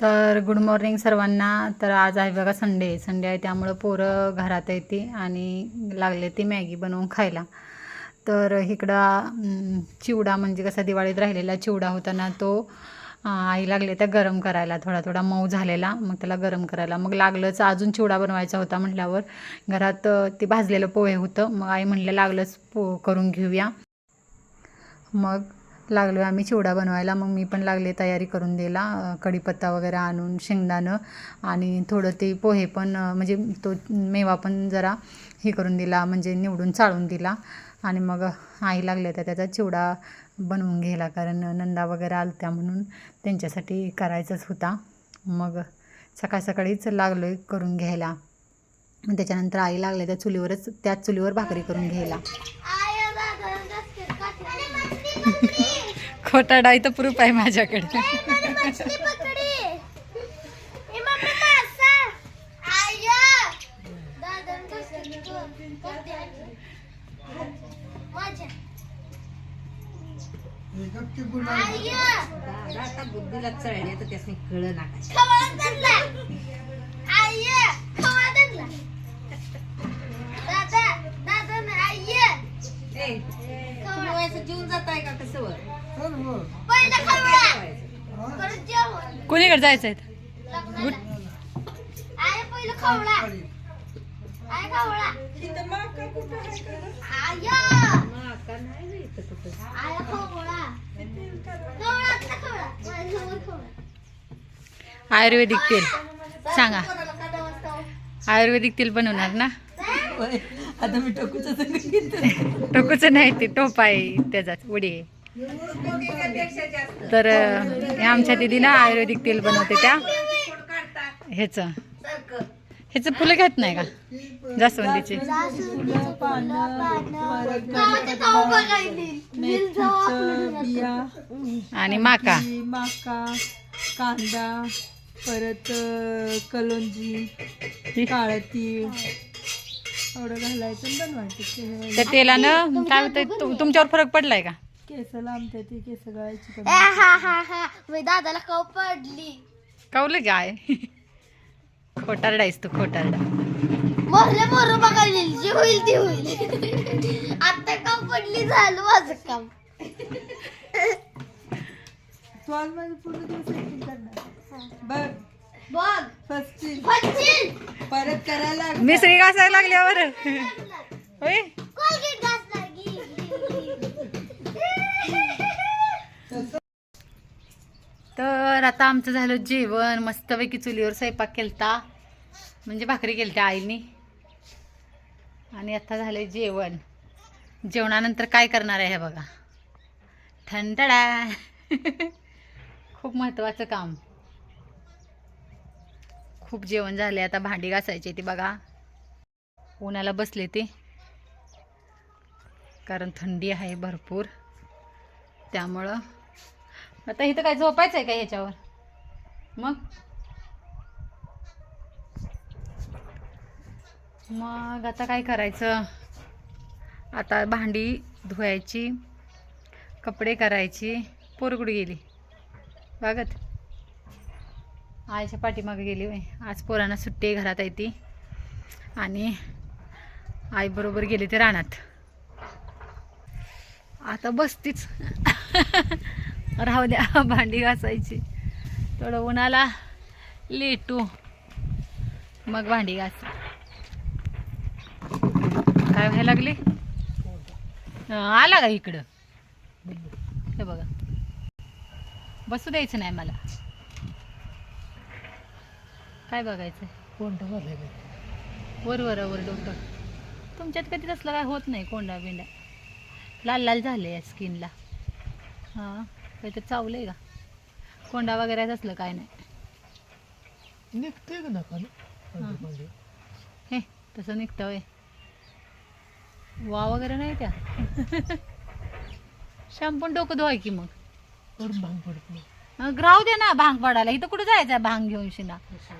तर good morning सर्वांना. तर आज आहे बघा संडे संडे आहे त्यामुळं पोरं घरात येते आणि लागले ती मॅगी बनवून खायला. तर इकडं चिवडा म्हणजे कसा दिवाळीत राहिलेला चिवडा होता ना तो आई लागले त्या गरम करायला. थोडा थोडा मऊ झालेला मग त्याला गरम करायला. मग लागलंच अजून चिवडा बनवायचा होता म्हटल्यावर घरात ते भाजलेलं पोहे होतं. मग आई म्हणलं लागलंच पो करून घेऊया. मग लागलो आम्ही चिवडा बनवायला. मग मी पण लागले तयारी करून दिला कढीपत्ता वगैरे आणून शेंगदाणं आणि थोडं ते पोहे पण म्हणजे तो मेवा पण जरा हे करून दिला म्हणजे निवडून चाळून दिला. आणि मग आई लागल्या त्या त्याचा चिवडा बनवून घ्यायला कारण नंदा वगैरे आलत्या म्हणून त्यांच्यासाठी करायचाच होता. मग सकाळ सकाळीच लागलो आहे करून घ्यायला. त्याच्यानंतर आई लागल्या त्या चुलीवरच त्याच चुलीवर भाकरी करून घ्यायला. खोटा डाय तर प्रूफ आहे माझ्याकडे. आता बुद्धीला चढले तर त्यासनी कळ नाका जीवन जात आहे का कसं वर? कोणीकडे जायचं आहे माका नाही रे इथं कुठं. आयुर्वेदिक तेल. सांगा. आयुर्वेदिक तेल बनवणार ना? आता मी टोकूच टोकूचं नाही ते टोप आहे त्याचाच उडी आहे तर आमच्या दिदी ना आयुर्वेदिक तेल बनवते त्या. ह्याचं. ह्याचं फुलं घेत नाही का? जास्वंदीचे. बिया आणि माका. माका कांदा परत कलोंजी काळं तीळ एवढं घालायचं आणि बनवायचं. त्या तेलानं काय होतंय? तु- तुमच्यावर फरक पडलाय का? केस लांबते ती केस गळायची कमी. हा हा हा. मी दादाला खाऊ पडली. कवलं काय खोटारडायस तू खोटारडा. मोहरे मोहर बघायला जी होईल ती होईल. आता काम पडली झालं माझं काम. तू आज माझे पूर्ण दिवस acting करणार. बघ. बघ. परत करायला. मिसळी घासायला लागल्यावर होय कोलगेट घास लागी तर आता आमचं झालं जेवण. मस्तपैकी चुलीवर स्वयंपाक केलता. म्हणजे भाकरी केलत्या आईनी. आणि आता झालं जेवण. जेवणानंतर काय करणार आहे हे बघा. ठणठडा खूप महत्त्वाचं काम. खूप जेवण झाले. आता भांडी घासायची ती बघा. उन्हाला बसले ते. कारण थंडी आहे भरपूर. त्यामुळं आता इथं काय झोपायचं आहे का ह्याच्यावर? मग? मग आता काय करायचं? आता भांडी धुवायची कपडे करायची पोरगुड गेली. बघत आईच्या पाठीमागे गेली आज पोरांना सुट्टी आहे घरात आहे ती. आणि आईबरोबर गेली ते रानात. आता बसतीच. राहू द्या भांडी घासायची. थोडं उन्हाला लेटू. मग भांडी घास. काय व्हायला लागले? आला का इकडं? हे बघा. बसू द्यायचं नाही मला. काय बघायचं वर वर वर डोकं. तुमच्यात कधी तसलं काय होत नाही कोंडा बिंडा. लाल लाल झाले या स्किनला. हां काहीतरी चावलंय का? कोंडा वगैरे असलं काय नाही. निघते का नका हां. हे तसं निघतं वा वगैरे नाही त्या. शॅम्पून डोकं धुवाय की मग. वरून भांग पडत मग राहू दे ना भांग पडायला इथं कुठं जायचं आहे भांग घेऊन शिना?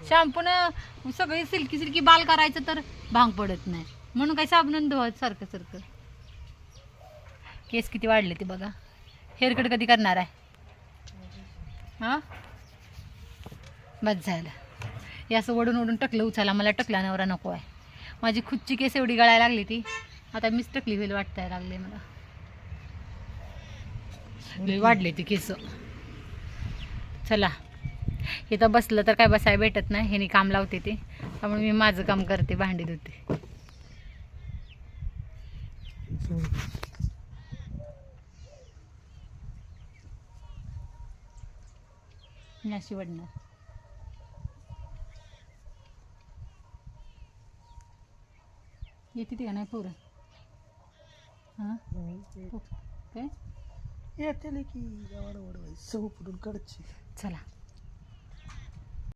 शॅम्पून सगळी सिल्की सिल्की बाल करायचं तर भांग पडत नाही. म्हणून काही साबण धुवत सारखं सारखं. केस किती वाढले ते बघा. हेअरकट कधी करणार आहे? हां? बस झालं. हे असं वडून वडून टकलं उचला. मला टकला नवरा नको आहे. माझी खुदची केस एवढी गळायला लागली ती. आता मीच टकली होईल वाटताय लागले मला. वाढले ती केस. चला. इथं बसलं तर काय बसायला भेटत नाही. ह्यानी काम लावते ते. त्यामुळे मी माझं काम करते भांडी धुते. मी अशी वडणार येते ती का नाही पोरं? हां? काय? येते की गावाला वडवायचं सगळं फुटून कडची चला.